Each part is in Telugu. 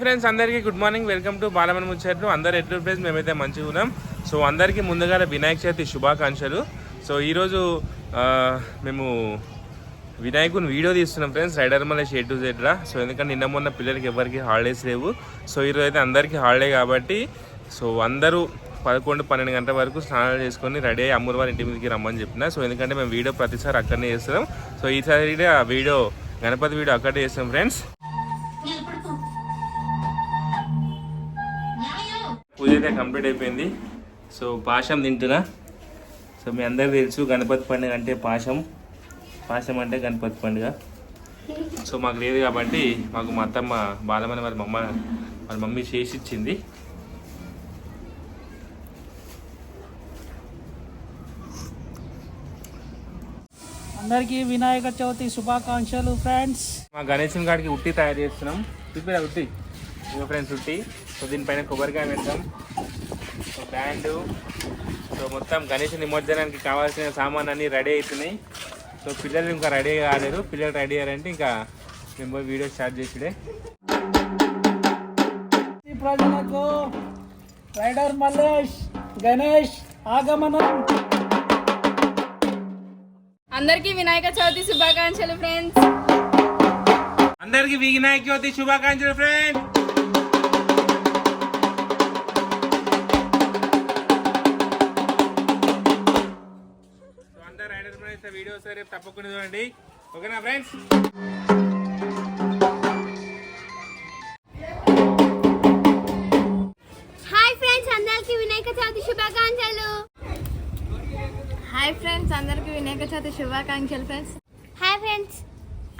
ఫ్రెండ్స్ అందరికీ గుడ్ మార్నింగ్ వెల్కమ్ టు బాలమన్ ముచ్చట్లు అందరు ఎట్లు ఫ్రెండ్స్ మేమైతే మంచిగా ఉన్నాం. సో అందరికీ ముందుగా వినాయక చవితి శుభాకాంక్షలు. సో ఈరోజు మేము వినాయకుని వీడియో తీస్తున్నాం ఫ్రెండ్స్ రైడర్ మళ్ళీ షేడ్ టు జెడ్రా సో ఎందుకంటే నిన్న మొన్న పిల్లలకి ఎవరికి హాలిడేస్ లేవు. సో ఈరోజు అయితే అందరికీ హాలిడే కాబట్టి సో అందరూ పదకొండు పన్నెండు గంటల వరకు స్నానాలు చేసుకొని రెడీ అయ్యి అమ్మవారి ఇంటి మీదకి రమ్మని చెప్పిన. సో ఎందుకంటే మేము వీడియో ప్రతిసారి అక్కడనే చేస్తున్నాం. సో ఈసారి ఆ వీడియో గణపతి వీడియో అక్కడే చేస్తాం ఫ్రెండ్స్ పూజ అయితే కంప్లీట్ అయిపోయింది. సో పాశం తింటున్నా. సో మీ అందరికి తెలుసు గణపతి పండుగ అంటే పాశం. పాశం అంటే గణపతి పండుగ. సో మాకు లేదు కాబట్టి మాకు మా అత్తమ్మ బాలమని వాళ్ళ మమ్మ వాళ్ళ మమ్మీ చేసి ఇచ్చింది. అందరికీ వినాయక చవితి శుభాకాంక్షలు ఫ్రెండ్స్. మా గణేశం గారికి ఉట్టి తయారు చేస్తున్నాం. చూపిరా ఉట్టి? ఫ్రెండ్స్ ఉట్టి. సో దీనిపైన కొబ్బరికాయ పెడతాం సో బ్యాండ్ సో మొత్తం గణేష్ నిమజ్జనానికి కావాల్సిన సామాన్ అన్నీ రెడీ అవుతున్నాయి సో పిల్లలు ఇంకా రెడీ కాలేరు పిల్లలు రెడీ అయ్యారంటే ఇంకా మేము వీడియో స్టార్ట్ చేసిడే. ఈ ప్రజలకు రైడర్ మల్లేష్ గణేష్ ఆగమనం. అందరికీ వినాయక చవితి శుభాకాంక్షలు ఫ్రెండ్స్ అందరికి వినాయక చవితి శుభాకాంక్షలు ఫ్రెండ్ వీడియో సరే తప్పకుండా చూడండి. ఓకేనా ఫ్రెండ్స్? హాయ్ ఫ్రెండ్స్ అందరికీ వినాయక చవితి శుభాకాంక్షలు. హాయ్ ఫ్రెండ్స్ అందరికీ వినాయక చవితి శుభాకాంక్షలు ఫ్రెండ్స్. హాయ్ ఫ్రెండ్స్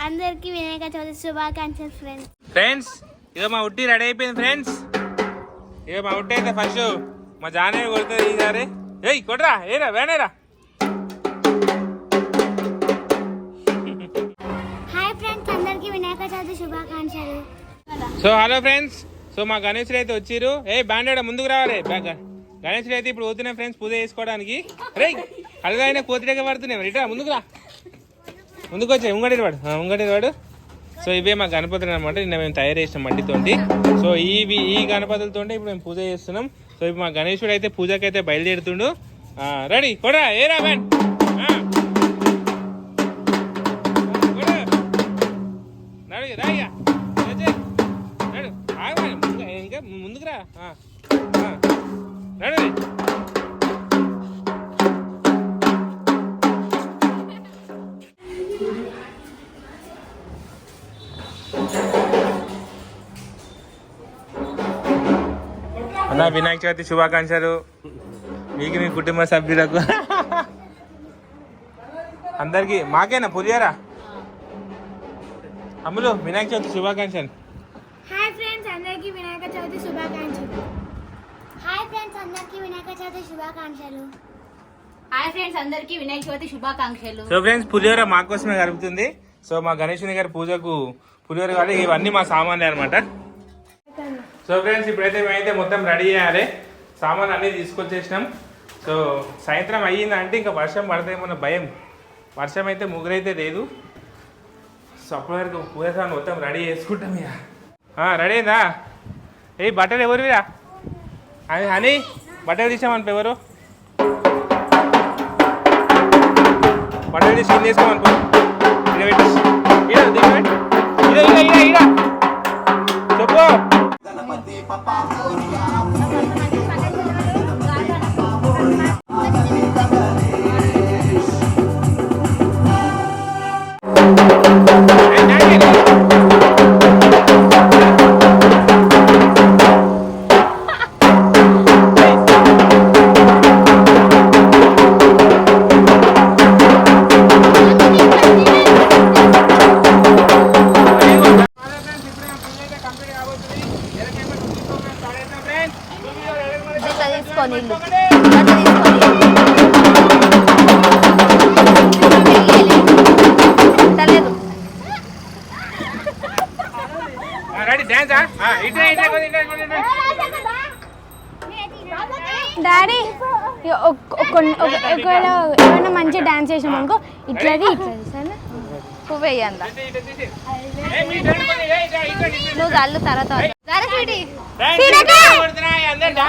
అందరికీ వినాయక చవితి శుభాకాంక్షలు ఫ్రెండ్స్. ఫ్రెండ్స్ ఇక మా ఉట్టి రెడీ అయిపోయింది ఫ్రెండ్స్. ఇక మా ఉట్టి అయితే ఫస్ట్ మా జానే కొడుతుంది ఈసారి ఏయ్ కొట్రా ఏరా వేనేరా శుభాకాంక్షలు. సో హలో ఫ్రెండ్స్ సో మా గణేశుడు అయితే వచ్చిర్రు. ఏ బాండేడ ముందుకు రావాలి. బ్యాగ్ గణేశుడు అయితే ఇప్పుడు పోతున్నాయి ఫ్రెండ్స్ పూజ చేసుకోవడానికి. రే అలగైనా కోతిడగా పడుతున్నాయి. రిటా ముందుకు రా. ముందుకు వచ్చాయి ఉంగడి వాడు. ఆ, ఉంగడి వాడు. సో ఇవే మా గణపతులు అనమాట నిన్న మేము తయారు చేసినాం మట్టితోటి. సో ఇవి ఈ గణపతులతో ఇప్పుడు మేము పూజ చేస్తున్నాం. సో ఇప్పుడు మా గణేశుడు అయితే పూజకి అయితే బయలుదేరుతుండు రెడీ కూడా ఏ రా ముందుకు రా ఆ, ఆ. నడు రే. అన్న వినాయక చవితి శుభాకాంక్షలు. మీకు మీ కుటుంబ సభ్యులకు. అందరికి మాకేనా పులియారా అమ్ములు వినాయక చవితి శుభాకాంక్షలు. హాయ్ ఫ్రెండ్స్ అందరికీ వినాయక చవితి శుభాకాంక్షలు. ఫ్రెండ్స్ అందరికీ వినాయక చవితి శుభాకాంక్షలు. హాయ్ ఫ్రెండ్స్ అందరికీ వినాయక చవితి శుభాకాంక్షలు. సో ఫ్రెండ్స్ పులిహోర మా కోసమే గడుపుతుంది సో మా గణేశుని గారి పూజకు పులిహోర కావాలి. ఇవన్నీ మా సామాన్లే అనమాట సో ఫ్రెండ్స్ ఇప్పుడైతే మేమైతే మొత్తం రెడీ చేయాలి. సామాన్ అన్నీ తీసుకొచ్చేసినాం. సో సాయంత్రం అయ్యిందంటే ఇంకా వర్షం పడతాయేమన్న భయం. వర్షం అయితే ముగ్గురైతే లేదు. సో అప్పటి వరకు పూజ సామాన్ మొత్తం రెడీ చేసుకుంటాం ఇక. ఆ, రెడీ అయిందా? ఏ బట్టలు ఎవరివిరా అని అని బట్టలు తీసామని ఎవరు? బట్టలు తీసి కింద వేసుకోమని ఇల్లు. డాడీ ఒక- ఒక- ఒక- ఒకవేళ ఏమైనా మంచిగా డాన్స్ చేసాం అనుకో ఇట్లది ఇట్లది సరే నువ్వు చల్లు తర్వాత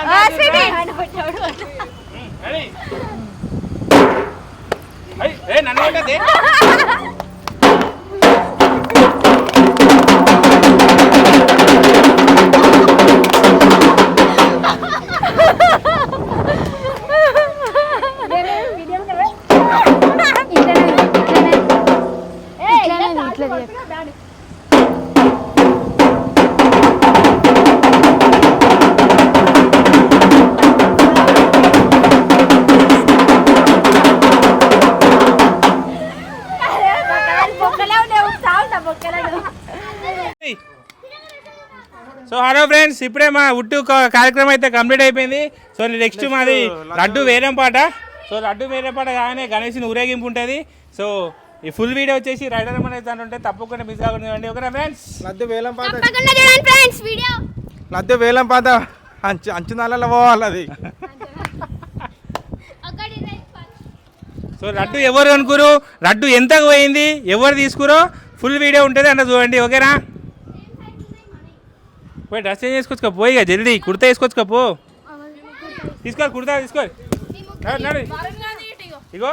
ఆ, స్వీటీ నన్ను ఇట్లానే ఇట్లా. హలో ఫ్రెండ్స్ ఇప్పుడే మా ఉట్టు కార్యక్రమం అయితే కంప్లీట్ అయిపోయింది. సో నెక్స్ట్ మాది లడ్డు. వేరే పాట. సో లడ్డు వేరే పాట కాగానే గణేష్ని ఊరేగింపు ఉంటుంది. సో ఈ ఫుల్ వీడియో వచ్చేసి రైడర్ మన దాంట్లో ఉంటే తప్పకుండా మిస్ కాకుండా చూడండి ఓకేనా ఫ్రెండ్స్ లద్దు వేలం చూడండి ఫ్రెండ్స్ వీడియో లద్దు వేలం పాత అంచు అంచు నల్లలో పోవాలి అది. సో లడ్డు ఎవరు అనుకురు లడ్డు ఎంతకు పోయింది? ఎవరు తీసుకురో ఫుల్ వీడియో ఉంటుంది అంటే చూడండి. ఓకేనా? పోయి డ్రెస్ చేంజ్ చేసుకోవచ్చుకో పోయి ఇక జల్దీ. కుర్తా వేసుకోవచ్చుకో పో. తీసుకోవాలి కుర్తా. తీసుకోవాలి. ఇగో.